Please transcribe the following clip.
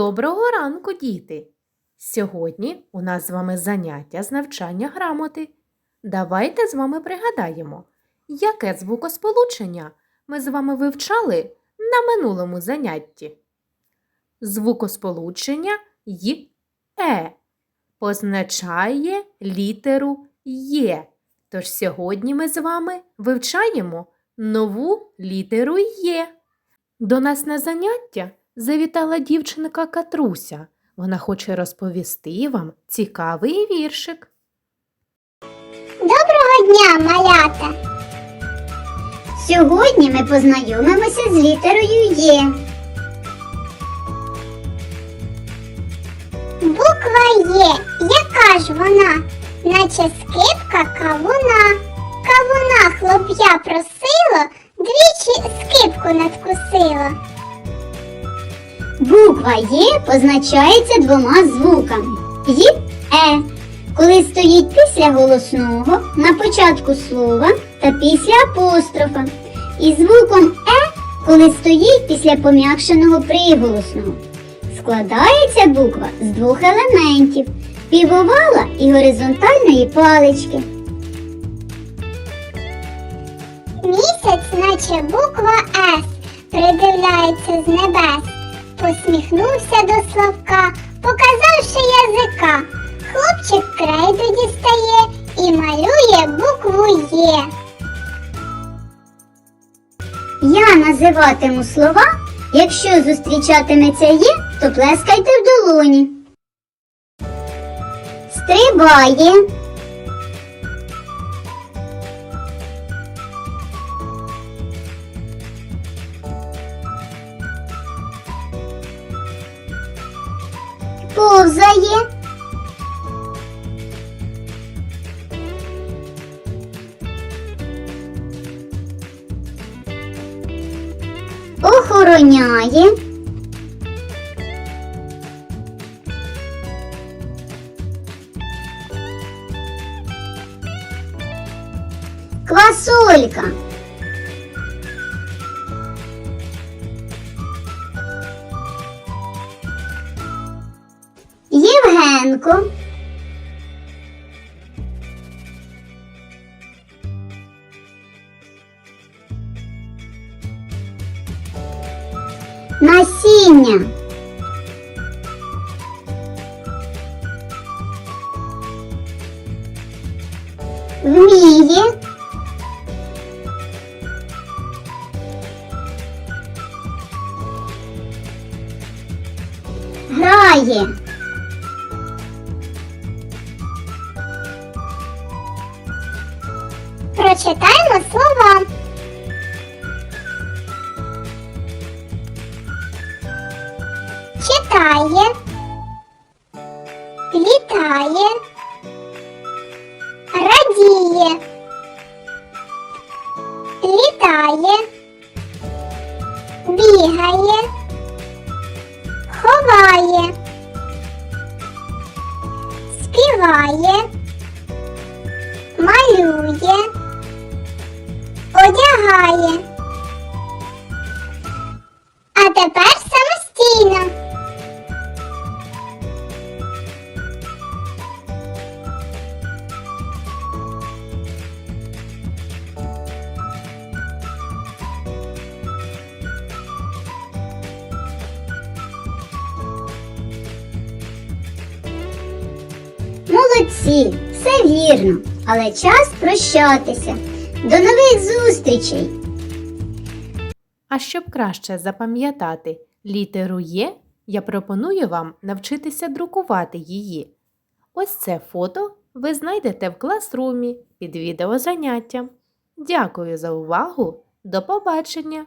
Доброго ранку, діти! Сьогодні у нас з вами заняття з навчання грамоти. Давайте з вами пригадаємо, яке звукосполучення ми з вами вивчали на минулому занятті. Звукосполучення й е позначає літеру Є. Тож сьогодні ми з вами вивчаємо нову літеру Є. До нас на заняття завітала дівчинка Катруся. Вона хоче розповісти вам цікавий віршик. Доброго дня, малята! Сьогодні ми познайомимося з літерою Є. Буква Є. Яка ж вона? Наче скипка кавуна. Кавуна хлоп'я просило, двічі скипку надкусило. Буква Є позначається двома звуками Й Е. Коли стоїть після голосного на початку слова та після апострофа. І звуком Е, коли стоїть після пом'якшеного приголосного. Складається буква з двох елементів півовала і горизонтальної палички. Місяць, наче буква С, придивляється з небес. Посміхнувся до Славка, показавши язика. Хлопчик крейду дістає і малює букву Є. Я називатиму слова. Якщо зустрічатиметься є, то плескайте в долоні. Стрибає. Охороняє. Квасолька. Євгенко. Насіння. Вміє. Грає. Прочитаємо слова. Читає, літає, радіє, літає, бігає, ховає, співає, малює, одягає. А тепер Молодці, все вірно, але час прощатися. До нових зустрічей! А щоб краще запам'ятати літеру Є, я пропоную вам навчитися друкувати її. Ось це фото ви знайдете в класрумі під відеозаняттям. Дякую за увагу! До побачення!